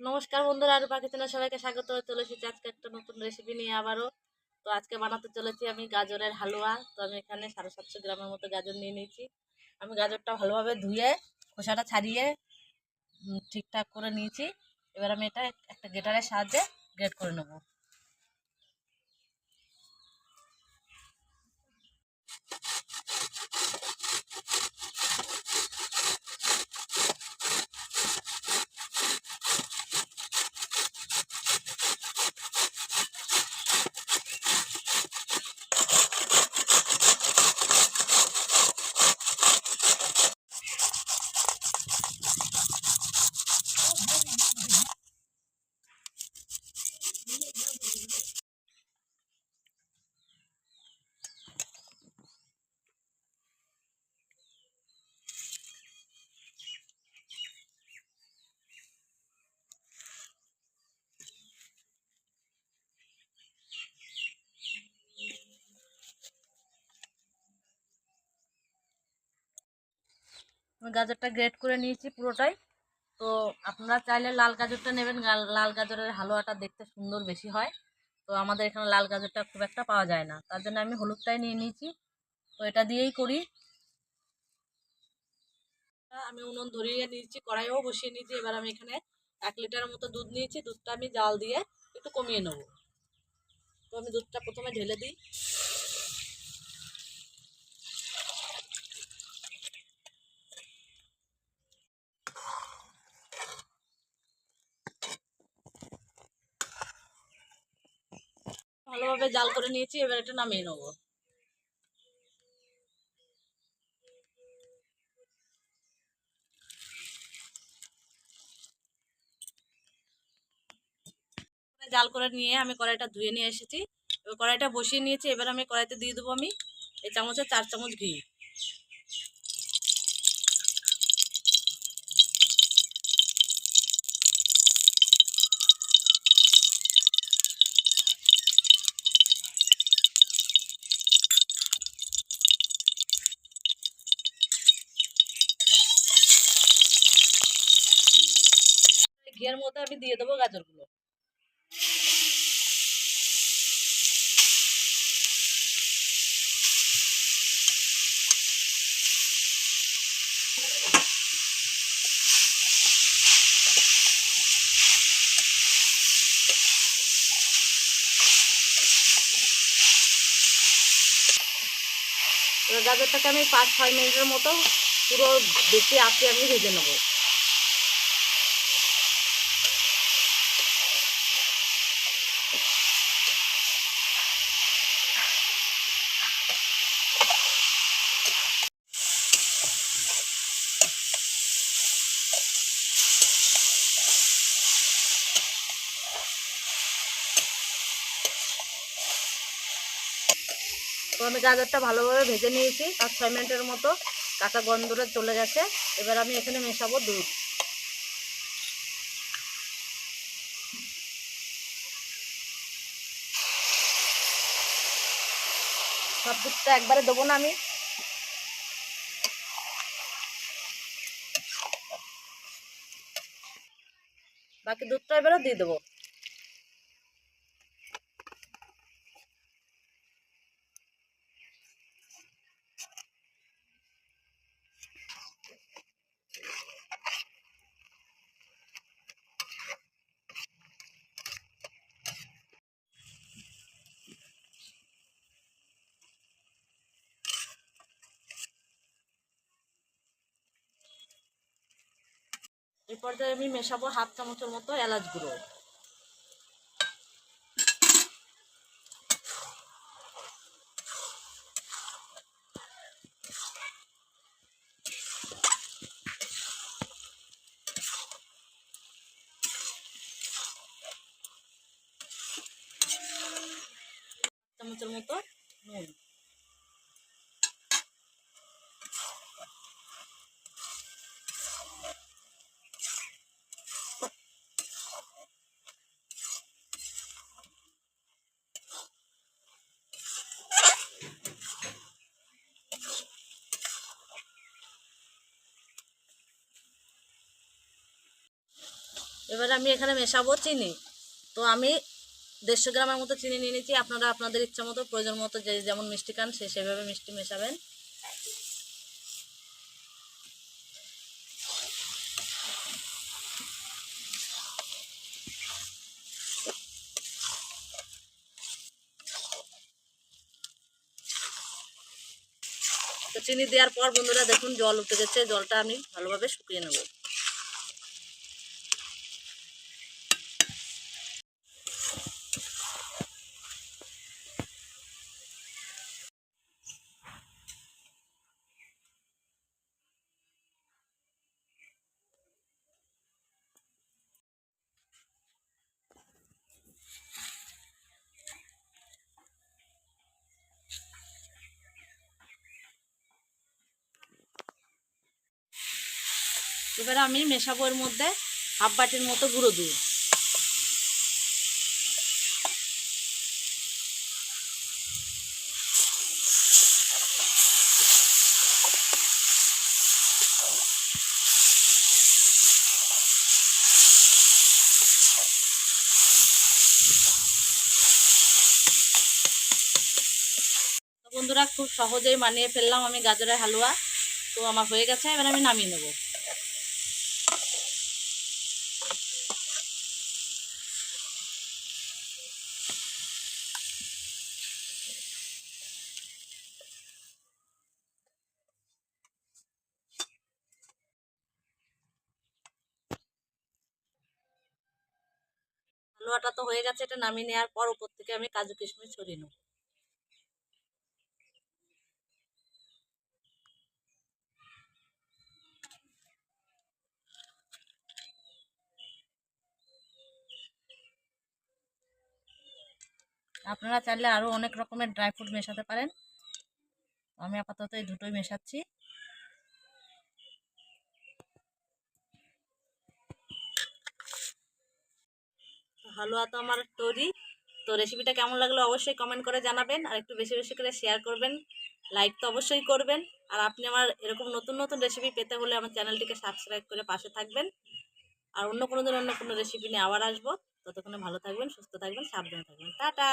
নমস্কার বন্ধুরা, আর পাখি সবাইকে স্বাগত। চলে এসেছি আজকে একটা নতুন রেসিপি নিয়ে আবারও। তো আজকে বানাতে চলেছি আমি গাজরের হালুয়া। তো আমি এখানে সাড়ে সাতশো গ্রামের মতো গাজর নিয়ে নিয়েছি। আমি গাজরটা ভালোভাবে ধুয়ে, খোসাটা ছাড়িয়ে ঠিকঠাক করে নিয়েছি। এবার আমি এটা একটা গেটারের সাহায্যে গ্রেট করে নেব। আমি গাজরটা গ্রেট করে নিয়েছি পুরোটাই। তো আপনারা চাইলে লাল গাজরটা নেবেন। লাল গাজরের হালুয়াটা দেখতে সুন্দর বেশি হয়। তো আমাদের এখানে লাল গাজরটা খুব একটা পাওয়া যায় না। তার জন্য আমি হলুদটাই নিয়ে নিয়েছি। তো এটা দিয়েই করি। আমি উনুন ধরিয়ে নিয়েছি কড়াইও বসিয়ে নিয়েছি। এবার আমি এখানে এক লিটারের মতো দুধ নিয়েছি। দুধটা আমি জাল দিয়ে একটু কমিয়ে নেব। তো আমি দুধটা প্রথমে ঢেলে দিই। ভালোভাবে জাল করে নিয়েছি, এবার এটা নামিয়ে নেব। জাল করে নিয়ে আমি কড়াইটা ধুয়ে নিয়ে এসেছি। এবার কড়াইটা বসিয়ে নিয়েছি, এবার আমি কড়াইতে দিয়ে দেবো আমি এই চামচে চার চামচ ঘি। ঘিয়ের মধ্যে আমি দিয়ে দেবো গাজরগুলো। গাজরটাকে আমি পাঁচ ছয় মিনিটের মতো পুরো বেশি আঁকে আমি ভেজে নেব। তো আমি গাজরটা ভালোভাবে ভেজে নিয়েছি, পাঁচ ছয় মিনিটের মতো। কাঁচা গন্ধটা চলে গেছে। এবার আমি এখানে মেশাবো দুধ। সব দুধটা একবারে দেবো না আমি। বাকি দুধটা এবারে দিয়ে দেবো। এই পর্যায়ে আমি মেশাবো হাফ চামচের মতো এলাচ গুঁড়ো। চামচের মতো এবারে আমি এখানে মেশাবো চিনি। তো আমি দেড়শো গ্রামের মতো চিনি নিয়ে নিয়েছি আপনারা আপনাদের ইচ্ছা মতো, প্রয়োজন মতো যে যেমন মিষ্টি খান, সে সেভাবে মিষ্টি মেশাবেন। চিনি দেওয়ার পর বন্ধুরা দেখুন, জল উঠে গেছে। জলটা আমি ভালোভাবে শুকিয়ে নেব। এবারে আমি মেশাবো এর মধ্যে হাফ বাটির মতো গুঁড়ো দুধ। বন্ধুরা, খুব সহজেই বানিয়ে ফেললাম আমি গাজরের হালুয়া। তো আমার হয়ে গেছে, এবার আমি নামিয়ে নেব। হালুয়াটা তো হয়ে গেছে, এটা নামিয়ে নেওয়ার পর উপর থেকে আমি কাজু কিশমিশ ছড়িয়ে নেব। আপনারা চাইলে আরও অনেক রকমের ড্রাই ফ্রুট মেশাতে পারেন। আমি আপাতত এই দুটোই মেশাচ্ছি। হালুয়া তো আমার তৈরি তো রেসিপিটা কেমন লাগল অবশ্যই কমেন্ট করে জানাবেন। আর একটু বেশি বেশি করে শেয়ার করবেন। লাইক তো অবশ্যই করবেন। আর আপনি আমার এরকম নতুন নতুন রেসিপি পেতে হলে আমার চ্যানেলটিকে সাবস্ক্রাইব করে পাশে থাকবেন। আর অন্য কোনো দিন অন্য কোনো রেসিপি নিয়ে আবার আসব। ততক্ষণে ভালো থাকবেন, সুস্থ থাকবেন, সাবধানে থাকবেন। টাটা!